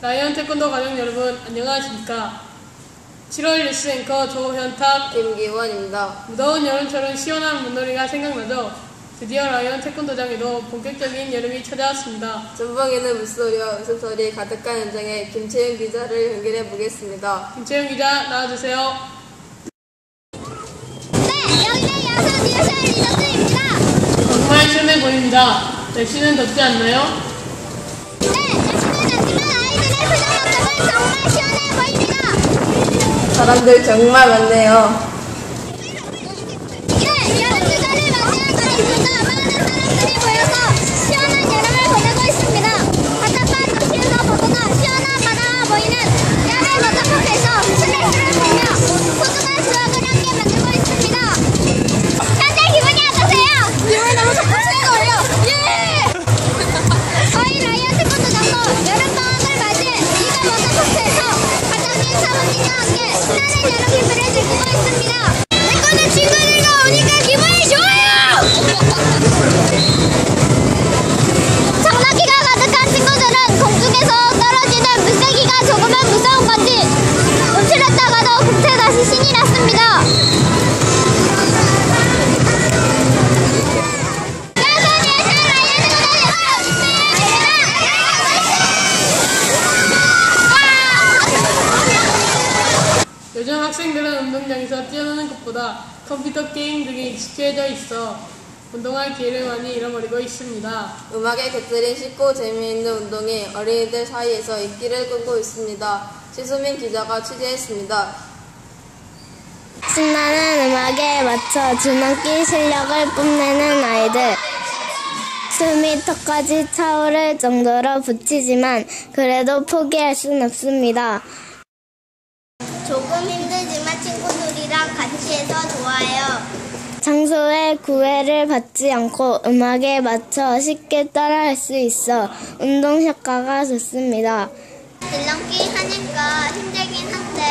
라이언 태권도 가족 여러분 안녕하십니까 7월 뉴스 앵커 조현탁 김기원입니다. 무더운 여름처럼 시원한 물놀이가 생각나죠 드디어 라이언 태권도장에도 본격적인 여름이 찾아왔습니다 전방에는 물소리와 웃음소리 가득한 현장에 김채윤 기자를 연결해 보겠습니다. 김채영 기자 나와주세요 네, 뉴스 리조트입니다. 정말 시원해 보입니다 날씨는 덥지 않나요? 정말 시원해 보입니다. 사람들 정말 많네요. 네, 여름 휴가를 맞이한 날입니다. 많은 사람들이 모여 요즘 학생들은 운동장에서 뛰어노는 것보다 컴퓨터 게임 등에 익숙해져 있어 운동할 기회를 많이 잃어버리고 있습니다. 음악에 곁들인 쉽고 재미있는 운동이 어린이들 사이에서 인기를 끌고 있습니다. 최수민 기자가 취재했습니다. 신나는 음악에 맞춰 줄넘기 실력을 뽐내는 아이들. 숨이 턱까지 차오를 정도로 붙이지만 그래도 포기할 순 없습니다. 조금 힘들지만 친구들이랑 같이 해서 좋아요. 장소에 구애를 받지 않고 음악에 맞춰 쉽게 따라할 수 있어 운동 효과가 좋습니다. 줄넘기 하니까 힘들긴 한데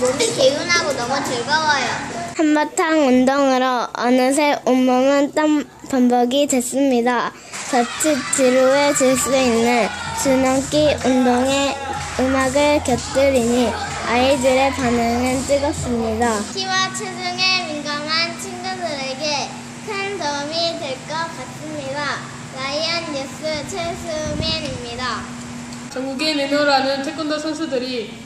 몸이 개운하고 너무 즐거워요. 한바탕 운동으로 어느새 온몸은 땀 범벅이 됐습니다. 자칫 지루해질 수 있는 줄넘기 운동에 음악을 곁들이니 아이들의 반응은 뜨겁습니다. 키와 체중에 민감한 친구들에게 큰 도움이 될 것 같습니다. 라이언 뉴스 최수민입니다. 전국에 내놓으라는 태권도 선수들이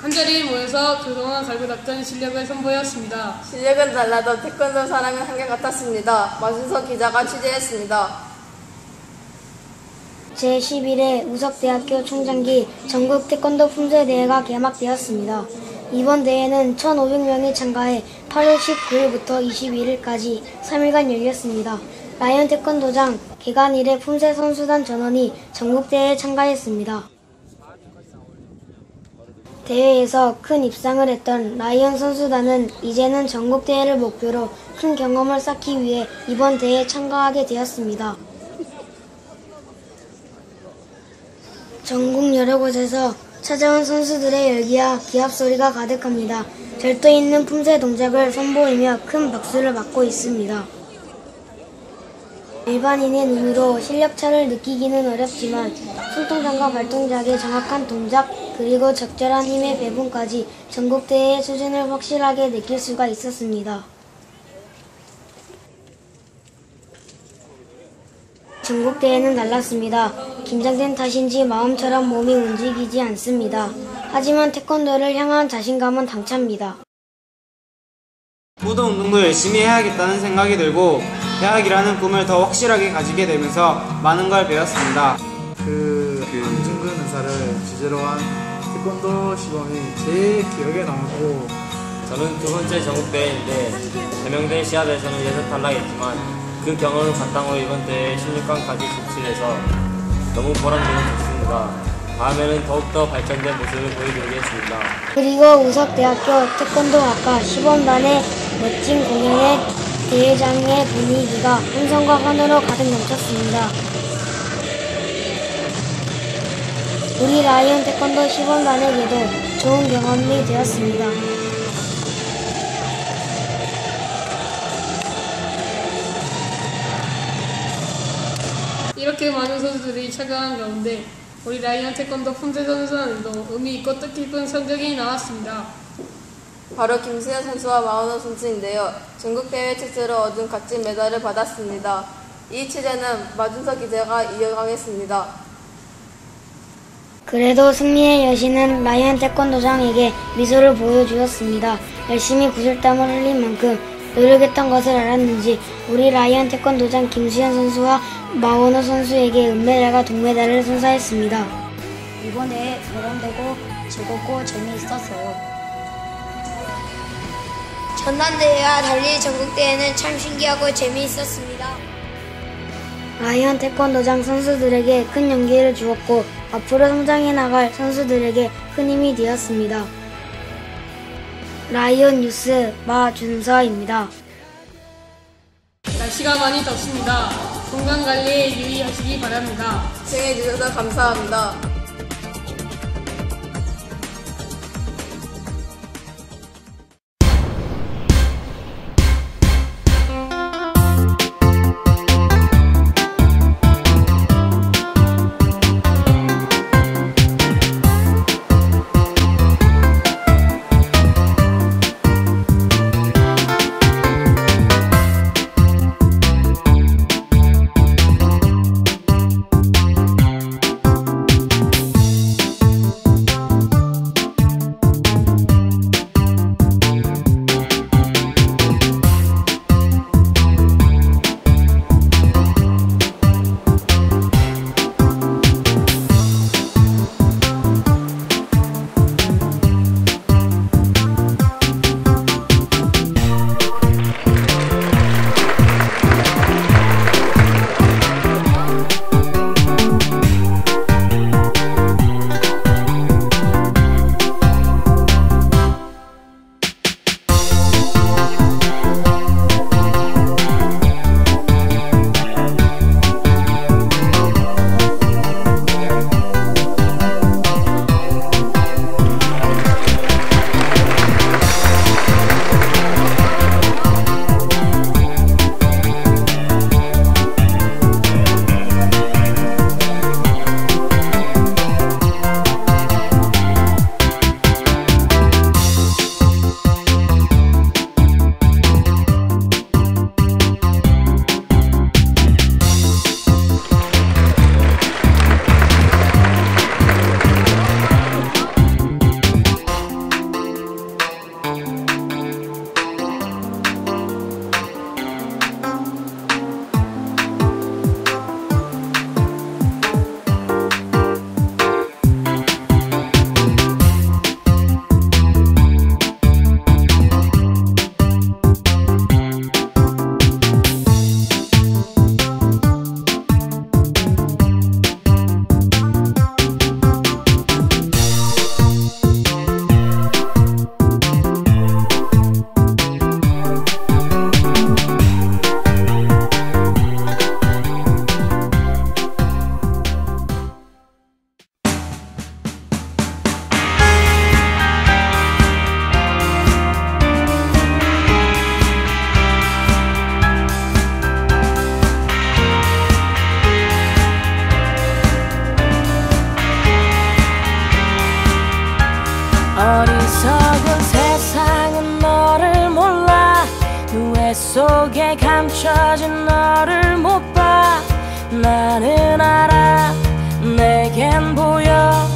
한자리에 모여서 그동안 갈고 닦은 실력을 선보였습니다. 실력은 달라도 태권도 사랑은 한결같았습니다. 마준석 기자가 취재했습니다. 제11회 우석대학교 총장기 전국 태권도 품새 대회가 개막되었습니다. 이번 대회는 1,500명이 참가해 8월 19일부터 21일까지 3일간 열렸습니다. 라이언 태권도장 개관 이래 품새 선수단 전원이 전국대회에 참가했습니다. 대회에서 큰 입상을 했던 라이언 선수단은 이제는 전국대회를 목표로 큰 경험을 쌓기 위해 이번 대회에 참가하게 되었습니다. 전국 여러 곳에서 찾아온 선수들의 열기와 기합 소리가 가득합니다. 절도 있는 품새 동작을 선보이며 큰 박수를 받고 있습니다. 일반인의 눈으로 실력차를 느끼기는 어렵지만 손동작과 발동작의 정확한 동작 그리고 적절한 힘의 배분까지 전국대회의 수준을 확실하게 느낄 수가 있었습니다. 전국대회는 달랐습니다. 긴장된 탓인지 마음처럼 몸이 움직이지 않습니다. 하지만 태권도를 향한 자신감은 당차입니다. 모든 운동도 열심히 해야겠다는 생각이 들고 대학이라는 꿈을 더 확실하게 가지게 되면서 많은 걸 배웠습니다. 그 김중근 의사를 주제로 한 태권도 시범이 제일 기억에 남고 저는 두 번째 전국대회인데 대명대 시합에서는 예선 탈락했지만 그 경험을 바탕으로 이번 대회에 16강까지 진출해서 너무 보람되고 좋습니다. 다음에는 더욱더 발전된 모습을 보여드리겠습니다. 그리고 우석대학교 태권도학과 시범단의 멋진 공연에 대회장의 분위기가 혼성과 환호로 가득 넘쳤습니다. 우리 라이언 태권도 시범단에게도 좋은 경험이 되었습니다. 이렇게 많은 선수들이 참가한 가운데 우리 라이언 태권도 품새 선수단도 의미 있고 뜻깊은 성적이 나왔습니다. 바로 김수현 선수와 마원호 선수인데요. 전국대회 최초로 얻은 값진 메달을 받았습니다. 이 취재는 마준석 기자가 이어가겠습니다. 그래도 승리의 여신은 라이언 태권도장에게 미소를 보여주었습니다. 열심히 구슬땀을 흘린 만큼 노력했던 것을 알았는지 우리 라이언 태권도장 김수현 선수와 마원호 선수에게 은메달과 동메달을 선사했습니다. 이번 대회 보람되고 즐겁고 재미있었어요. 전남대회와 달리 전국대회는 참 신기하고 재미있었습니다. 라이언 태권도장 선수들에게 큰 용기를 주었고 앞으로 성장해 나갈 선수들에게 큰 힘이 되었습니다. 라이언 뉴스 마준서입니다. 날씨가 많이 덥습니다. 건강 관리에 유의하시기 바랍니다. 시청해주셔서 감사합니다. 감춰진 너를 못 봐. 나는 알아. 내겐 보여.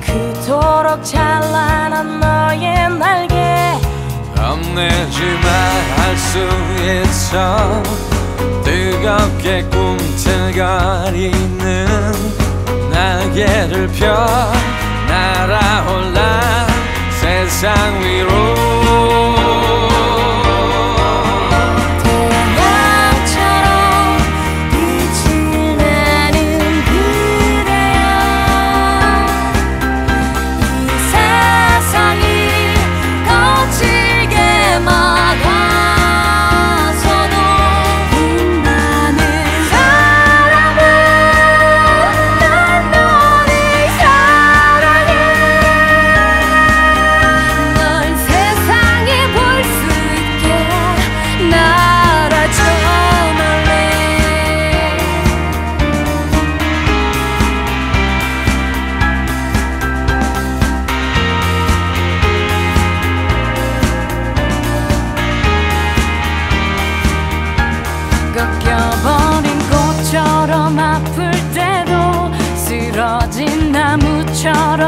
그토록 찬란한 너의 날개. 겁내지만 할수 있어. 뜨겁게 꿈틀거리는 날개를 펴. 날아올라 세상 위로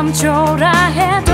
바람처럼 초라해도